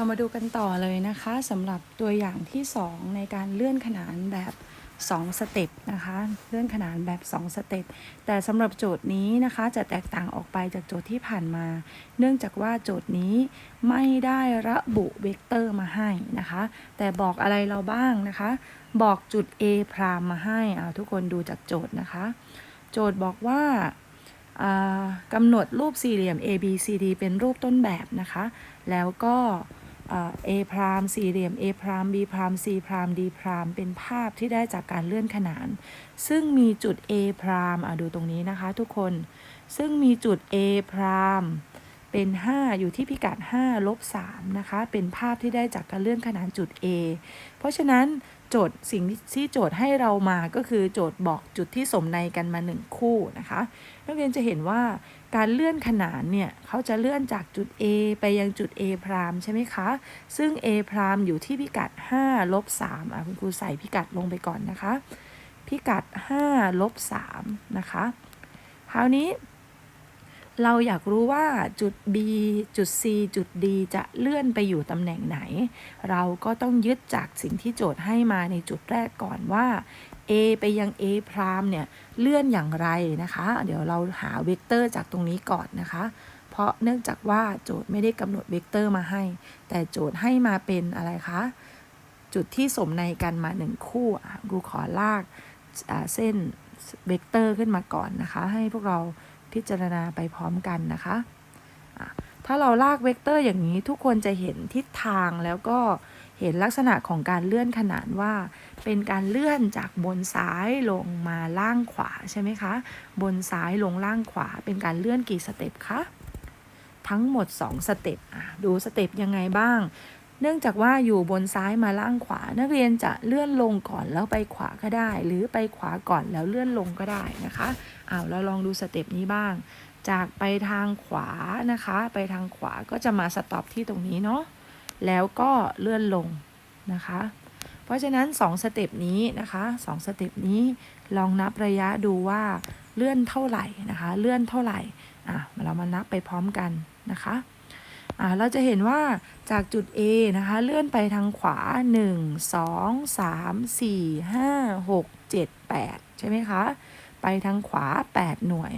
เรามาดูกันต่อเลยนะคะสำหรับตัวอย่างที่ 2 ในการเลื่อนขนานแบบ 2 สเต็ปนะคะเลื่อนขนานแบบ 2 สเต็ปแต่สำหรับโจทย์นี้นะคะจะแตกต่างออกไปจากโจทย์ที่ผ่านมา เนื่องจากว่าโจทย์นี้ไม่ได้ระบุเวกเตอร์มาให้นะคะ แต่บอกอะไรเราบ้างนะคะ บอกจุด A พรามมาให้เอาทุกคนดูจากโจทย์นะคะ โจทย์บอกว่ากำหนดรูปสี่เหลี่ยม A B C D เป็นรูปต้นแบบนะคะ แล้วก็ เอพรามสี่เหลี่ยม A พราม B พราม C พราม D พรามเป็นภาพที่ได้จากการเลื่อนขนาน ซึ่งมีจุด A พรามอะดูตรงนี้นะคะทุกคน ซึ่งมีจุด A พรามเป็น 5 อยู่ที่พิกัด5ลบ3นะคะ เป็นภาพที่ได้จากการเลื่อนขนานจุด A เพราะฉะนั้น โจทย์สิ่งที่โจทย์ให้เรามาก็คือโจทย์บอกจุดที่สมในกันมา 1 คู่นะคะนักเรียนจะเห็นว่าการเลื่อนขนานเนี่ยเขาจะเลื่อนจากจุด A ไปยังจุด A พรามใช่ไหมคะ ซึ่ง A พรามอยู่ที่พิกัด5ลบ3อะคุณครูใส่พิกัดลงไปก่อนนะคะ พิกัด5ลบ3นะคะ คราวนี้ เราอยากรู้ว่าจุด B จุด C จุด D จะเลื่อนไปอยู่ตำแหน่งไหน เราก็ต้องยึดจากสิ่งที่โจทย์ให้มาในจุดแรกก่อนว่า A ไปยัง A พรามเนี่ยเลื่อนอย่างไรนะคะ เดี๋ยวเราหาเวกเตอร์จากตรงนี้ก่อนนะคะ เพราะเนื่องจากว่าโจทย์ไม่ได้กำหนดเวกเตอร์มาให้ แต่โจทย์ให้มาเป็นอะไรคะ จุดที่สมในกันมาหนึ่งคู่อะครูขอลากเส้นเวกเตอร์ขึ้นมาก่อนนะคะ ให้พวกเรา พิจารณาไปพร้อมกันนะคะะถ้าเราลากเวกเตอร์อย่างนี้ทุกคนจะเห็นทิศทางแล้วก็เห็นลักษณะของการเลื่อนขนานว่าเป็นการเลื่อนจากบนซ้ายลงมาล่างขวาใช่ไหมคะ บนซ้ายลงล่างขวา เป็นการเลื่อนกี่สเต็ปคะ ทั้งหมด 2 สเต็ปดูสเต็ปยังไงบ้าง เนื่องจากว่าอยู่บนซ้ายมาล่างขวา นักเรียนจะเลื่อนลงก่อนแล้วไปขวาก็ได้ หรือไปขวาก่อนแล้วเลื่อนลงก็ได้นะคะอ้าวเราลองดูสเต็ปนี้บ้าง จากไปทางขวานะคะ ไปทางขวาก็จะมาสต็อปที่ตรงนี้เนาะแล้วก็เลื่อนลงนะคะ เพราะฉะนั้น 2 สเต็ปนี้นะคะ2สเต็ปนี้ลองนับระยะดูว่าเลื่อนเท่าไหร่นะคะ เลื่อนเท่าไหร่อะเรามานับไปพร้อมกันนะคะอะ เราจะเห็นว่าจากจุด A นะคะ เลื่อนไปทางขวา 1 2 3 4 5 6 7 8 ใช่ไหมคะ ไปทางขวา 8 หน่วย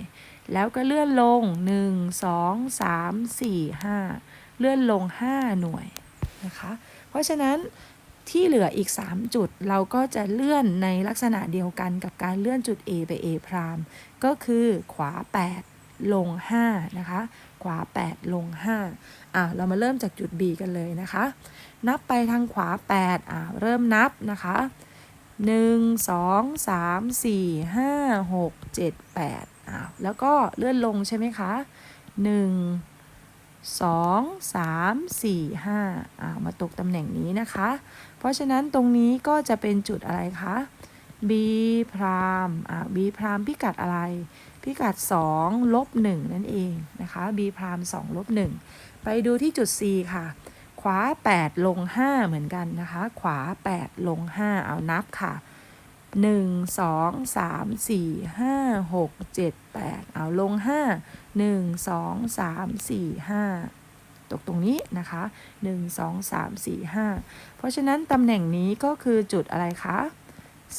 แล้วก็เลื่อนลง 1 2 3 4 5 เลื่อนลง 5 หน่วยนะคะ เพราะฉะนั้นที่เหลืออีก 3 จุดเราก็จะเลื่อนในลักษณะเดียวกันกับการเลื่อนจุด A ไป A พรามก็คือขวา 8 ลง 5 นะคะ ขวา 8 ลง 5อะเรามาเริ่มจากจุด B กันเลยนะคะ นับไปทางขวา 8อะเริ่มนับนะคะ 1 2 3 4 5 6 7 8อะแล้วก็เลื่อนลงใช่ไหมคะ1สองสามสี่ห้าอ่ามาตกตำแหน่งนี้นะคะ เพราะฉะนั้นตรงนี้ก็จะเป็นจุดอะไรคะ b พรามอ่า b พรามพิกัดอะไร พิกัด2ลบ1นั่นเองนะคะ b พราม2ลบ1ไปดูที่จุด c ค่ะ ขวา 8 ลง 5 เหมือนกันนะคะ ขวา 8 ลง 5 เอานับค่ะ1 2 3 4 5 6 7 8เอาลง5 1 2 3 4 5ตกตรงนี้นะคะ1 2 3 4 5เพราะฉะนั้นตำแหน่งนี้ก็คือจุดอะไรคะ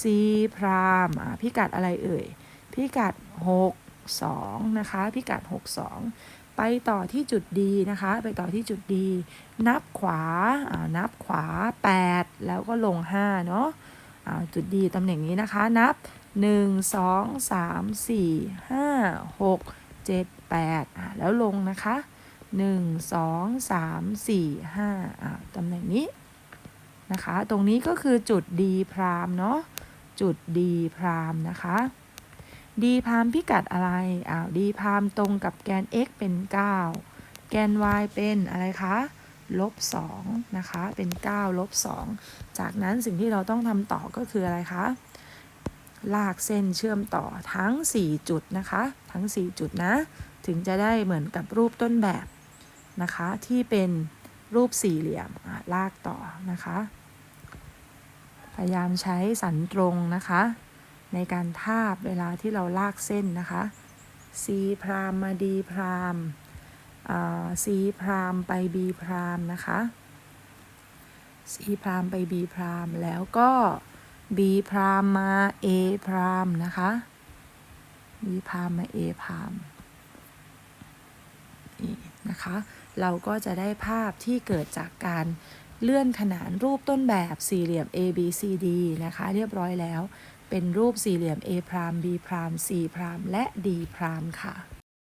C พรามพิกัดอะไรเอ่ย พิกัด 6 2 นะคะ พิกัด 6 2 ไปต่อที่จุด D นะคะ ไปต่อที่จุด D นับขวาอ่านับขวา 8 แล้วก็ลง 5 เนาะอ่าจุด D ตำแหน่งนี้นะคะ นับ 1 2 3 4 5 6 7 8อ่าแล้วลงนะคะ 1 2 3 4 5อ่าตำแหน่งนี้ นะคะ ตรงนี้ก็คือจุด D พรามเนาะจุด D พรามนะคะ D พรามพิกัดอะไรอ้าว D พรามตรงกับแกน x เป็น 9 แกน y เป็นอะไรคะลบ2นะคะ เป็น9ลบ2จากนั้นสิ่งที่เราต้องทำต่อก็คืออะไรคะ ลากเส้นเชื่อมต่อทั้ง 4 จุดนะคะ ทั้ง 4 จุดนะ ถึงจะได้เหมือนกับรูปต้นแบบนะคะ ที่เป็นรูปสี่เหลี่ยมลากต่อนะคะ พยายามใช้สันตรงนะคะ ในการทาบเวลาที่เราลากเส้นนะคะ C พรามมา D พรามอ่า C พรามไป B พรามนะคะ C พรามไป B พรามแล้วก็ B พรามมา A พรามนะคะ B พรามมา A พรามนี่นะคะ เราก็จะได้ภาพที่เกิดจากการ เลื่อนขนานรูปต้นแบบสี่เหลี่ยม A B C D นะคะ เรียบร้อยแล้ว เป็นรูปสี่เหลี่ยม A พราม B พราม C พรามและ D พรามค่ะ